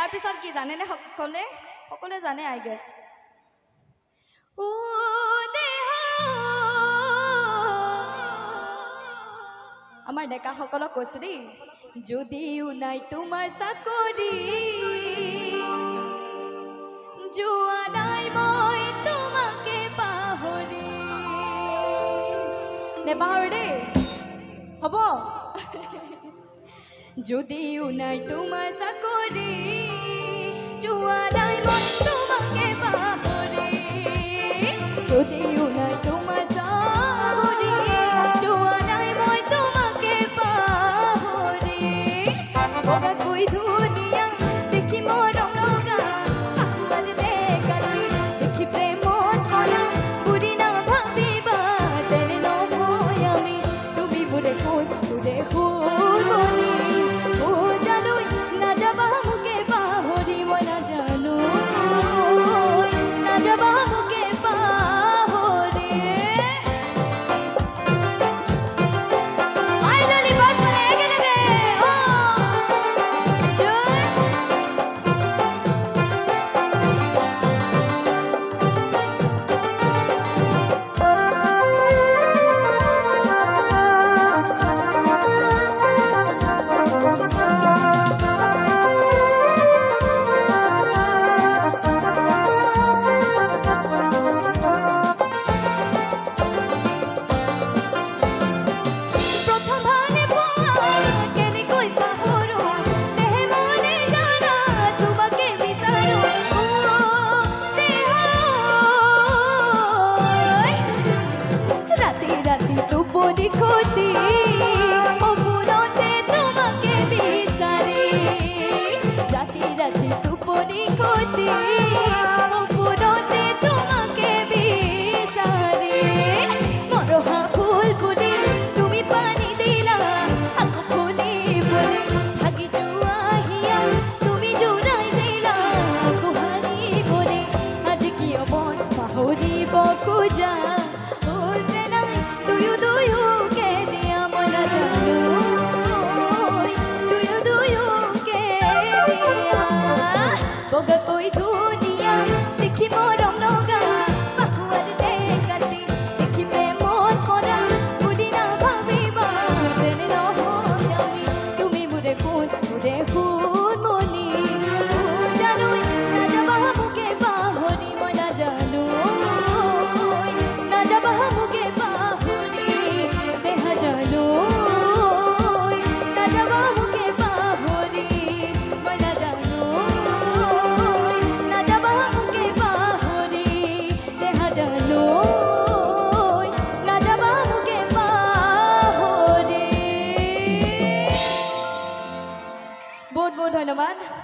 ইয়াৰ পিছত কি জানেনে সকলোৱে? সকলোৱে জানে আই গেছ আমাৰ ডেকাসকলক কৈছোঁ দেই, যদিও নাই তোমাৰ চাকৰি, যোৱা নাই মই তোমাকে পাহৰি। নেপাহৰো দেই। হ'ব। যদিও নাই তোমাৰ চাকৰি জুয়ারায় মত্ত naman.